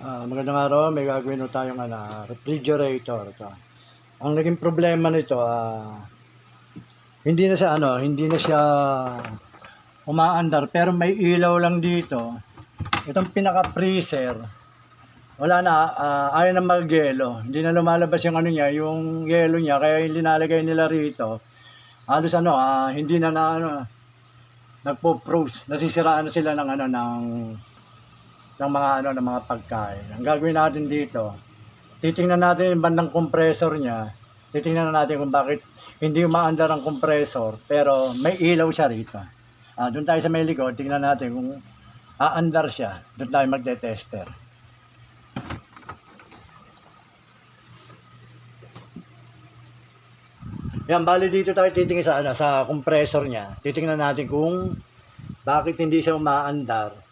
Ah, magandang araw, may gagawin tayong ano, refrigerator. Ito. Ang naging problema nito, ah, hindi na siya ano, hindi na siya umaandar pero may ilaw lang dito. Itong pinaka-freezer, wala na, ah, ayaw na mag-yelo. Hindi na lumalabas yung ano niya, yung yelo niya, kaya yung linalagay nila rito. Halos ano, ah, hindi na na ano, nagpo-froze. Nasisiraan na sila ng ano, ng ng mga ano ng mga pagkain. Ang gagawin natin dito, titingnan natin yung bandang compressor niya. Titingnan natin kung bakit hindi umaandar ang compressor pero may ilaw siya rito. Ah, doon tayo sa may likod, tingnan natin kung aandar siya. Doon tayo magte-tester. Yan, bali dito tayo titingin sa, ano, sa compressor niya. Titingnan natin kung bakit hindi siya umaandar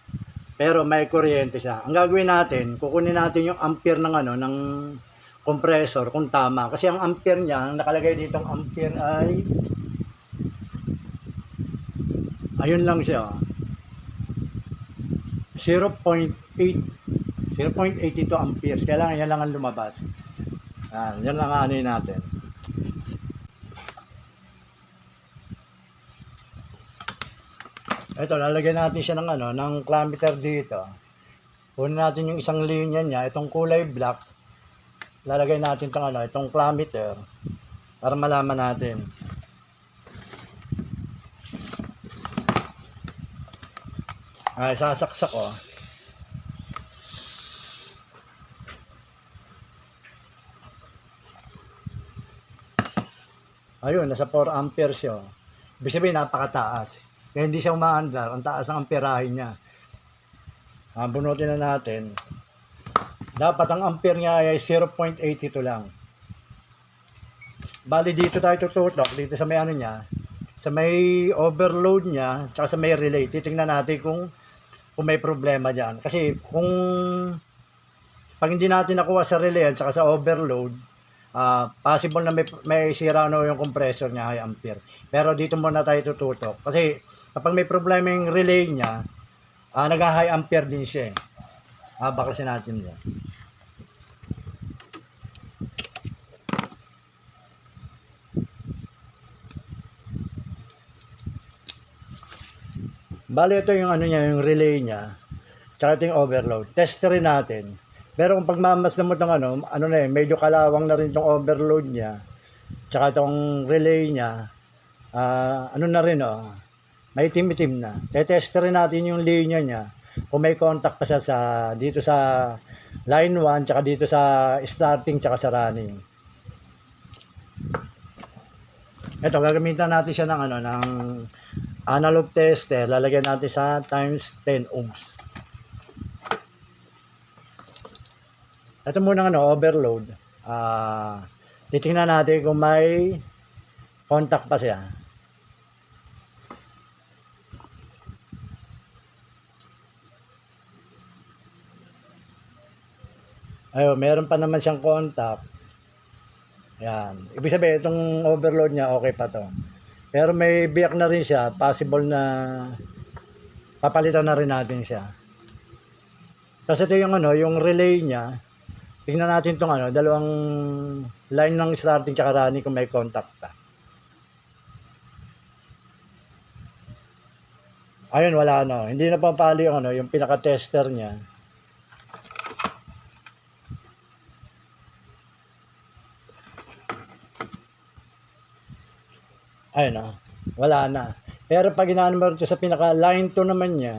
pero may kuryente siya. Ang gagawin natin, kukunin natin yung ampere ng ano ng compressor kung tama. Kasi ang ampere niya, ang nakalagay dito ang ampere ay ayun lang siya. 0.8 0.82 amperes. Kailangan yan lang ang lumabas. Yan, yan lang ang ano natin. Ito, lalagyan natin siya ng ano, ng clammeter dito. Kunin natin yung isang linya niya, itong kulay black. Lalagay natin itong ano, itong clammeter para malaman natin. Ay, sasaksak ko. Ayun, nasa 4 amperes yun. Ibig sabihin, napakataas. Kaya hindi siya umaandar. Ang taas ng amperahe niya. Ah, bunutin na natin. Dapat ang ampere niya ay 0.82 lang. Bali dito tayo tututok. Dito sa may ano niya. Sa may overload niya. Tsaka sa may relay. Titingnan natin kung kung may problema dyan. Kasi kung pag hindi natin nakuha sa relay at saka sa overload, ah possible na may, may sira na yung compressor niya high ampere. Pero dito muna tayo tututok. Kasi kapag may problema yung relay niya, ah nag-high ampere din siya. eh. Ah, baklasin natin yan. Bali, ito yung ano niya, yung relay niya. Tsaka overload. Test rin natin. Pero kung pagmamasdan mo itong ano, ano na eh, medyo kalawang na rin itong overload niya. Tsaka itong relay niya. ah ano na rin oh, may itim-itim na. Tetest rin natin yung linya niya. Kung may contact pa siya sa, dito sa line 1, tsaka dito sa starting, tsaka sa running. Ito, gagamitan natin siya ng ano, ng analog tester. Lalagyan natin sa times 10 ohms. Ito muna ano, overload. Ah, titingnan natin kung may contact pa siya. Ayun, meron pa naman siyang contact. Yan. Ibig sabihin, itong overload niya, okay pa to. Pero may biyak na rin siya. Possible na papalitan na rin natin siya. Kasi ito yung ano, yung relay niya. Tingnan natin itong ano, dalawang line ng starting tsaka running kung may contact pa. Ayun, wala no. Hindi na papali yung ano, yung pinaka-tester niya. Ayun na. Wala na. Pero pag inaano mo rito sa pinaka line 2 naman niya,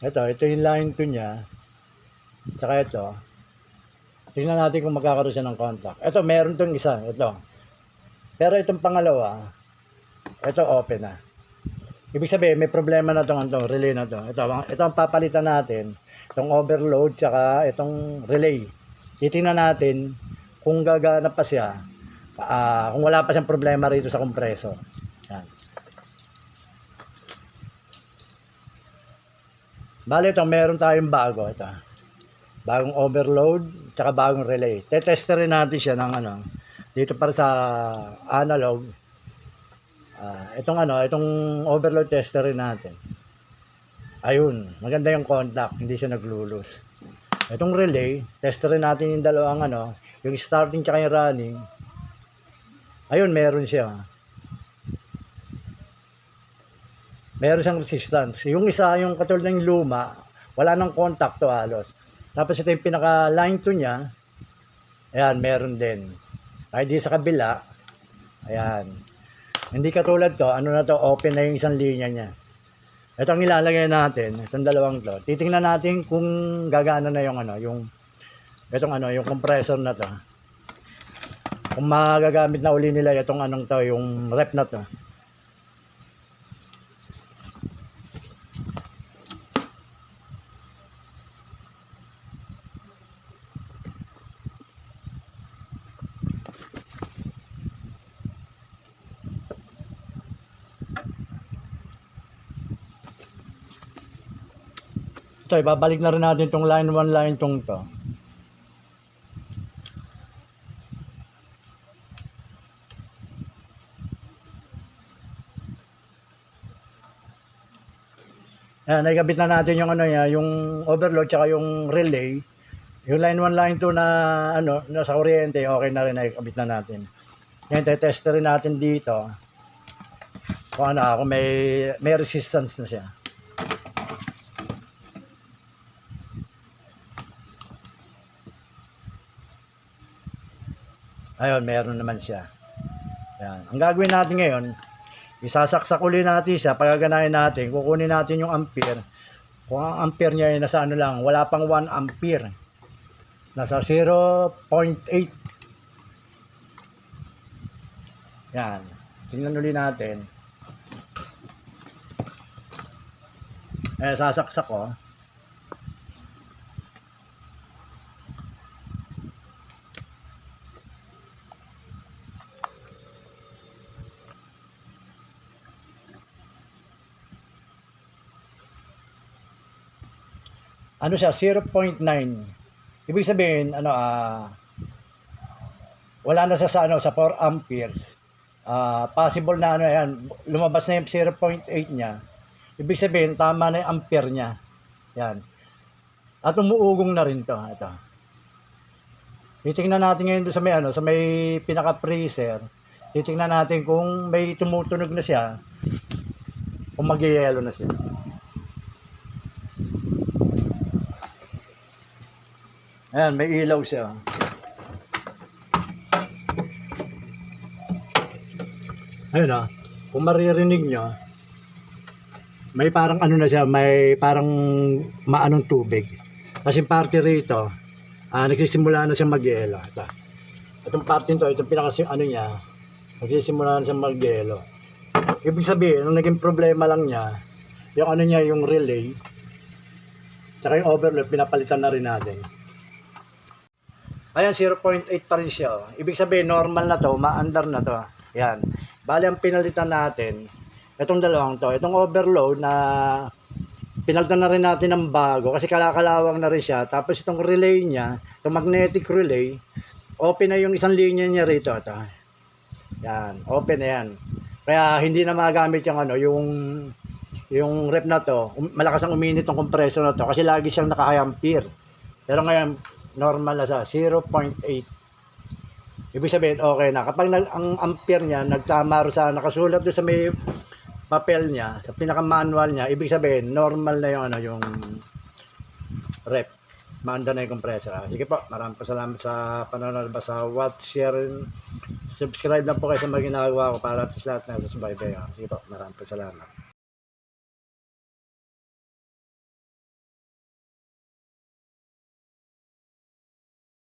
ito, ito yung line 2 niya. Tsaka ito. Tingnan natin kung magkakaroon siya ng contact. Ito, meron tong isa. Ito. Pero itong pangalawa, ito open na. Ibig sabihin, may problema na itong, itong relay na to. Ito, ang- ito ang papalitan natin. Itong overload, tsaka itong relay. Titingnan natin kung gagana pa siya, ah, kung wala pa siyang problema rito sa compressor. Yan. Bali ito, meron tayong bago. Ito. Bagong overload, tsaka bagong relay. Tetester rin natin siya ng ano, dito para sa analog. Ah, itong ano, itong overload tester rin natin. Ayun, maganda yung contact, hindi siya naglulus. Itong relay, test rin natin yung dalawang ano, yung starting tsaka yung running. Ayun, meron siya. Meron siyang resistance. Yung isa, yung katulad ng luma, wala nang contact to halos. Tapos ito yung pinaka line to niya. Ayan, meron din. Kahit sa kabila, ayan. Hindi katulad to, ano na to, open na yung isang linya niya. Ito ang ilalagay natin, itong dalawang to. Titingnan natin kung gagana na yung ano, yung itong ano, yung compressor na to. Kung magagamit na uli nila itong anong to, yung rep na to. Ito, ibabalik na rin natin itong line 1, line 2 to. Ayan, naikabit na natin yung ano niya, yung overload tsaka yung relay. Yung line 1, line 2 na ano, nasa kuryente, okay na rin naikabit na natin. Yan, test rin natin dito. Kung ano, kung may, may resistance na siya. Ayun, meron naman siya. Yan. Ang gagawin natin ngayon, isasaksak uli natin siya, pagaganahin natin, kukunin natin yung ampere. Kung ang ampere niya ay nasa ano lang, wala pang 1 ampere. Nasa 0.8. Yan. Tingnan uli natin. Eh, sasaksak ko. Ano siya? 0.9 ibig sabihin ano ah wala na sa sa ano sa 4 amperes. Ah possible na ano yan lumabas na yung 0.8 niya. Ibig sabihin tama na yung ampere niya. Yan. At umuugong na rin to ito. Titingnan natin ngayon doon sa may ano sa may pinaka freezer titingnan natin kung may tumutunog na siya kung magyayelo na siya Ayan, may ilaw siya. Ayun ah, kung maririnig nyo, may parang ano na siya, may parang maanong tubig. Kasi parte rito, ah, nagsisimula na siya mag-yelo. Ito. Itong parte nito, itong pinaka ano niya, nagsisimula na siya mag-yelo. Ibig sabihin, ang naging problema lang niya, yung ano niya, yung relay, tsaka yung overload, pinapalitan na rin natin. Ayan, 0.8 pa rin siya. oh. Ibig sabihin, normal na to, ma-under na to. Yan. Bali, ang pinalitan natin, itong dalawang to, itong overload na pinalitan na rin natin ng bago kasi kalakalawang na rin siya. Tapos itong relay niya, itong magnetic relay, open na yung isang linya niya rito. Ito. Yan, open na yan. Kaya hindi na magamit yung ano, yung yung rep na to, um- malakas ang uminit ng compressor na to kasi lagi siyang naka-ampere. Pero ngayon, normal na sa 0.8. Ibig sabihin, okay na. Kapag nag, ang ampere niya, nagtama sa, nakasulat doon sa may papel niya, sa pinaka-manual niya, ibig sabihin, normal na yung, ano, yung rep. Maanda na yung compressor. ah. Sige po, maraming po salamat sa panonood ba sa watch, share, subscribe lang po kayo sa mga ginagawa ko para at least lahat na susubaybay. ah. Sige po, maraming po salamat.